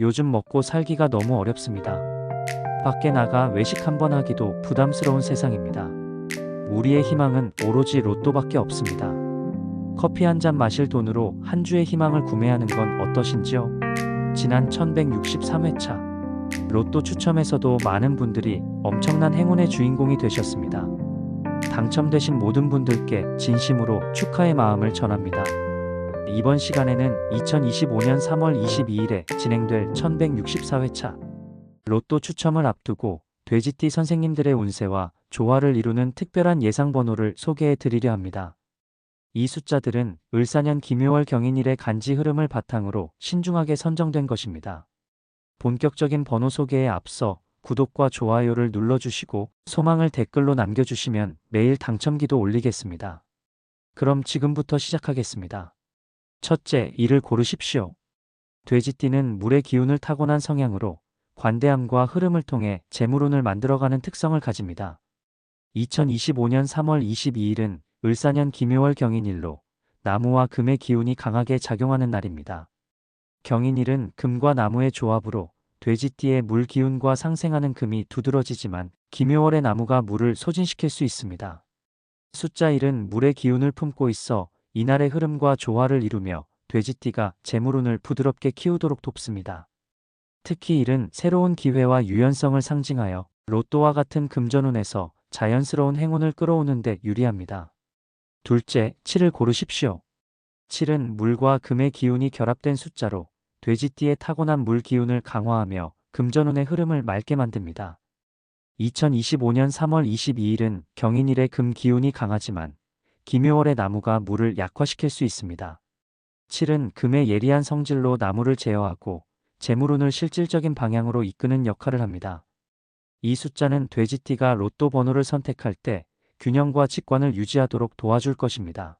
요즘 먹고 살기가 너무 어렵습니다. 밖에 나가 외식 한번 하기도 부담스러운 세상입니다. 우리의 희망은 오로지 로또밖에 없습니다. 커피 한 잔 마실 돈으로 한 주의 희망을 구매하는 건 어떠신지요? 지난 1163회차 로또 추첨에서도 많은 분들이 엄청난 행운의 주인공이 되셨습니다. 당첨되신 모든 분들께 진심으로 축하의 마음을 전합니다. 이번 시간에는 2025년 3월 22일에 진행될 1164회차 로또 추첨을 앞두고 돼지띠 선생님들의 운세와 조화를 이루는 특별한 예상 번호를 소개해 드리려 합니다. 이 숫자들은 을사년 김효월 경인일의 간지 흐름을 바탕으로 신중하게 선정된 것입니다. 본격적인 번호 소개에 앞서 구독과 좋아요를 눌러주시고 소망을 댓글로 남겨주시면 매일 당첨기도 올리겠습니다. 그럼 지금부터 시작하겠습니다. 첫째, 이를 고르십시오. 돼지띠는 물의 기운을 타고난 성향으로 관대함과 흐름을 통해 재물운을 만들어가는 특성을 가집니다. 2025년 3월 22일은 을사년 김효월 경인일로 나무와 금의 기운이 강하게 작용하는 날입니다. 경인일은 금과 나무의 조합으로 돼지띠의 물 기운과 상생하는 금이 두드러지지만 김효월의 나무가 물을 소진시킬 수 있습니다. 숫자 1은 물의 기운을 품고 있어 이날의 흐름과 조화를 이루며 돼지띠가 재물운을 부드럽게 키우도록 돕습니다. 특히 1은 새로운 기회와 유연성을 상징하여 로또와 같은 금전운에서 자연스러운 행운을 끌어오는 데 유리합니다. 둘째, 7을 고르십시오. 7은 물과 금의 기운이 결합된 숫자로 돼지띠의 타고난 물 기운을 강화하며 금전운의 흐름을 맑게 만듭니다. 2025년 3월 22일은 경인일의 금 기운이 강하지만 김효월의 나무가 물을 약화시킬 수 있습니다. 7은 금의 예리한 성질로 나무를 제어하고 재물운을 실질적인 방향으로 이끄는 역할을 합니다. 이 숫자는 돼지띠가 로또 번호를 선택할 때 균형과 직관을 유지하도록 도와줄 것입니다.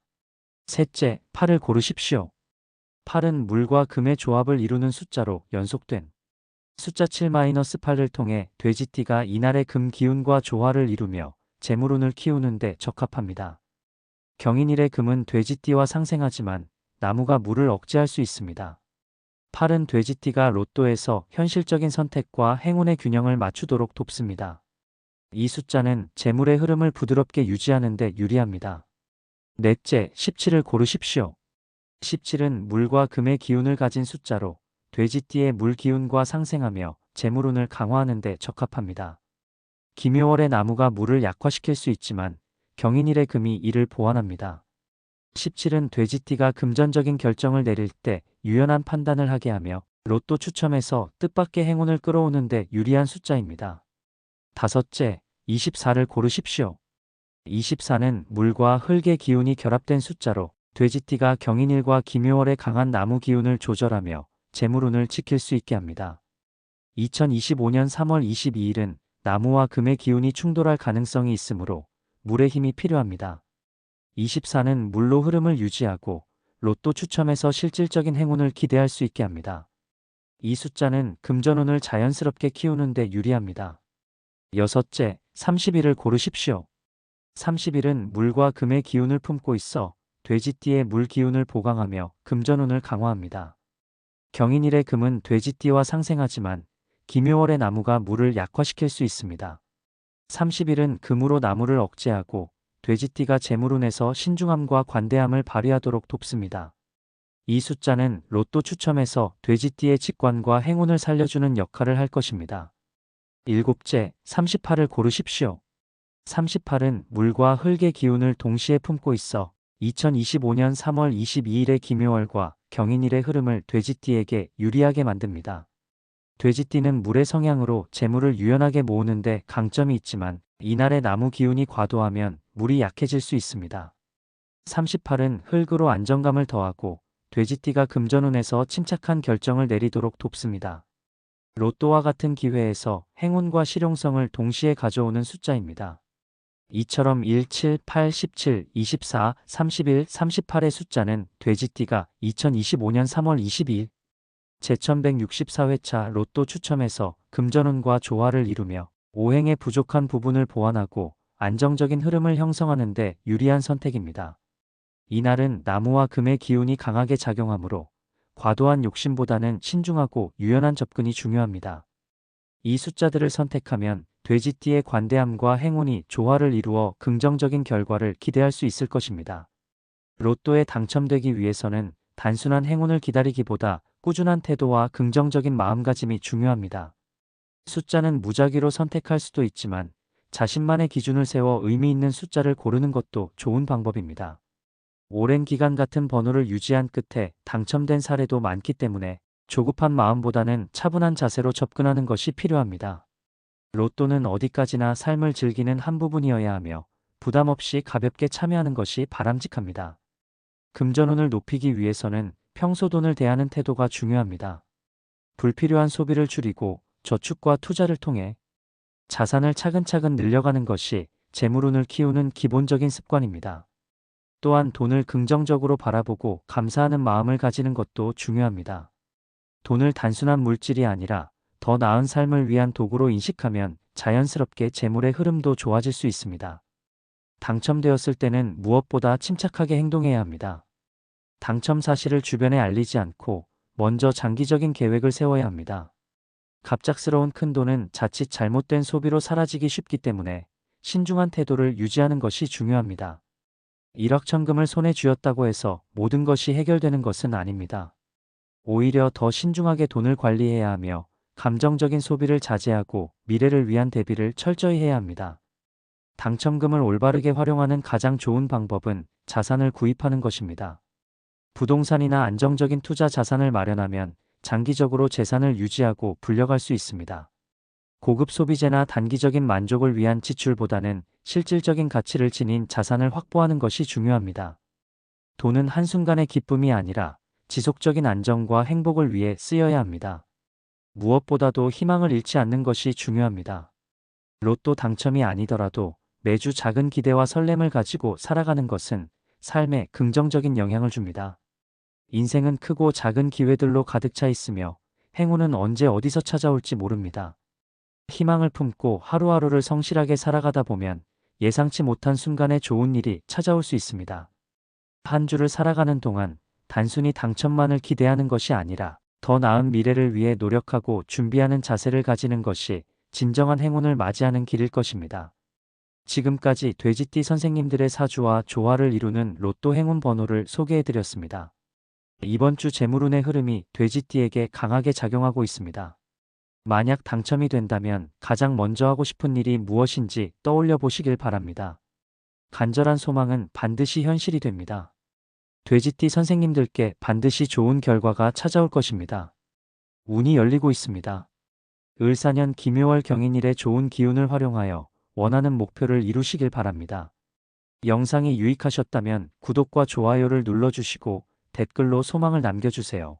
셋째, 8을 고르십시오. 8은 물과 금의 조합을 이루는 숫자로 연속된 숫자 7-8을 통해 돼지띠가 이날의 금 기운과 조화를 이루며 재물운을 키우는데 적합합니다. 경인일의 금은 돼지띠와 상생하지만 나무가 물을 억제할 수 있습니다. 8은 돼지띠가 로또에서 현실적인 선택과 행운의 균형을 맞추도록 돕습니다. 이 숫자는 재물의 흐름을 부드럽게 유지하는 데 유리합니다. 넷째, 17을 고르십시오. 17은 물과 금의 기운을 가진 숫자로 돼지띠의 물 기운과 상생하며 재물운을 강화하는 데 적합합니다. 김효월의 나무가 물을 약화시킬 수 있지만 경인일의 금이 이를 보완합니다. 17은 돼지띠가 금전적인 결정을 내릴 때 유연한 판단을 하게 하며 로또 추첨에서 뜻밖의 행운을 끌어오는 데 유리한 숫자입니다. 다섯째, 24를 고르십시오. 24는 물과 흙의 기운이 결합된 숫자로 돼지띠가 경인일과 김효월의 강한 나무 기운을 조절하며 재물운을 지킬 수 있게 합니다. 2025년 3월 22일은 나무와 금의 기운이 충돌할 가능성이 있으므로 물의 힘이 필요합니다. 24는 물로 흐름을 유지하고 로또 추첨에서 실질적인 행운을 기대할 수 있게 합니다. 이 숫자는 금전운을 자연스럽게 키우는 데 유리합니다. 여섯째, 30일을 고르십시오. 30일은 물과 금의 기운을 품고 있어 돼지띠의 물 기운을 보강하며 금전운을 강화합니다. 경인일의 금은 돼지띠와 상생하지만 김효월의 나무가 물을 약화시킬 수 있습니다. 30일은 금으로 나무를 억제하고 돼지띠가 재물운에서 신중함과 관대함을 발휘하도록 돕습니다. 이 숫자는 로또 추첨에서 돼지띠의 직관과 행운을 살려주는 역할을 할 것입니다. 일곱째, 38을 고르십시오. 38은 물과 흙의 기운을 동시에 품고 있어 2025년 3월 22일의 김효월과 경인일의 흐름을 돼지띠에게 유리하게 만듭니다. 돼지띠는 물의 성향으로 재물을 유연하게 모으는데 강점이 있지만 이날의 나무 기운이 과도하면 물이 약해질 수 있습니다. 38은 흙으로 안정감을 더하고 돼지띠가 금전운에서 침착한 결정을 내리도록 돕습니다. 로또와 같은 기회에서 행운과 실용성을 동시에 가져오는 숫자입니다. 이처럼 1, 7, 8, 17, 24, 31, 38의 숫자는 돼지띠가 2025년 3월 22일 제1164회차 로또 추첨에서 금전운과 조화를 이루며 오행의 부족한 부분을 보완하고 안정적인 흐름을 형성하는 데 유리한 선택입니다. 이날은 나무와 금의 기운이 강하게 작용하므로 과도한 욕심보다는 신중하고 유연한 접근이 중요합니다. 이 숫자들을 선택하면 돼지띠의 관대함과 행운이 조화를 이루어 긍정적인 결과를 기대할 수 있을 것입니다. 로또에 당첨되기 위해서는 단순한 행운을 기다리기보다 꾸준한 태도와 긍정적인 마음가짐이 중요합니다. 숫자는 무작위로 선택할 수도 있지만 자신만의 기준을 세워 의미 있는 숫자를 고르는 것도 좋은 방법입니다. 오랜 기간 같은 번호를 유지한 끝에 당첨된 사례도 많기 때문에 조급한 마음보다는 차분한 자세로 접근하는 것이 필요합니다. 로또는 어디까지나 삶을 즐기는 한 부분이어야 하며 부담 없이 가볍게 참여하는 것이 바람직합니다. 금전운을 높이기 위해서는 평소 돈을 대하는 태도가 중요합니다. 불필요한 소비를 줄이고 저축과 투자를 통해 자산을 차근차근 늘려가는 것이 재물운을 키우는 기본적인 습관입니다. 또한 돈을 긍정적으로 바라보고 감사하는 마음을 가지는 것도 중요합니다. 돈을 단순한 물질이 아니라 더 나은 삶을 위한 도구로 인식하면 자연스럽게 재물의 흐름도 좋아질 수 있습니다. 당첨되었을 때는 무엇보다 침착하게 행동해야 합니다. 당첨 사실을 주변에 알리지 않고 먼저 장기적인 계획을 세워야 합니다. 갑작스러운 큰 돈은 자칫 잘못된 소비로 사라지기 쉽기 때문에 신중한 태도를 유지하는 것이 중요합니다. 일확천금을 손에 쥐었다고 해서 모든 것이 해결되는 것은 아닙니다. 오히려 더 신중하게 돈을 관리해야 하며 감정적인 소비를 자제하고 미래를 위한 대비를 철저히 해야 합니다. 당첨금을 올바르게 활용하는 가장 좋은 방법은 자산을 구입하는 것입니다. 부동산이나 안정적인 투자 자산을 마련하면 장기적으로 재산을 유지하고 불려갈 수 있습니다. 고급 소비재나 단기적인 만족을 위한 지출보다는 실질적인 가치를 지닌 자산을 확보하는 것이 중요합니다. 돈은 한순간의 기쁨이 아니라 지속적인 안정과 행복을 위해 쓰여야 합니다. 무엇보다도 희망을 잃지 않는 것이 중요합니다. 로또 당첨이 아니더라도 매주 작은 기대와 설렘을 가지고 살아가는 것은 삶에 긍정적인 영향을 줍니다. 인생은 크고 작은 기회들로 가득 차 있으며 행운은 언제 어디서 찾아올지 모릅니다. 희망을 품고 하루하루를 성실하게 살아가다 보면 예상치 못한 순간에 좋은 일이 찾아올 수 있습니다. 한 주를 살아가는 동안 단순히 당첨만을 기대하는 것이 아니라 더 나은 미래를 위해 노력하고 준비하는 자세를 가지는 것이 진정한 행운을 맞이하는 길일 것입니다. 지금까지 돼지띠 선생님들의 사주와 조화를 이루는 로또 행운 번호를 소개해드렸습니다. 이번 주 재물운의 흐름이 돼지띠에게 강하게 작용하고 있습니다. 만약 당첨이 된다면 가장 먼저 하고 싶은 일이 무엇인지 떠올려 보시길 바랍니다. 간절한 소망은 반드시 현실이 됩니다. 돼지띠 선생님들께 반드시 좋은 결과가 찾아올 것입니다. 운이 열리고 있습니다. 을사년 김효월 경인일의 좋은 기운을 활용하여 원하는 목표를 이루시길 바랍니다. 영상이 유익하셨다면 구독과 좋아요를 눌러주시고 댓글로 소망을 남겨주세요.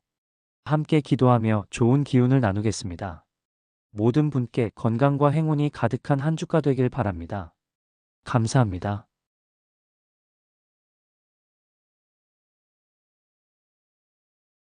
함께 기도하며 좋은 기운을 나누겠습니다. 모든 분께 건강과 행운이 가득한 한 주가 되길 바랍니다. 감사합니다.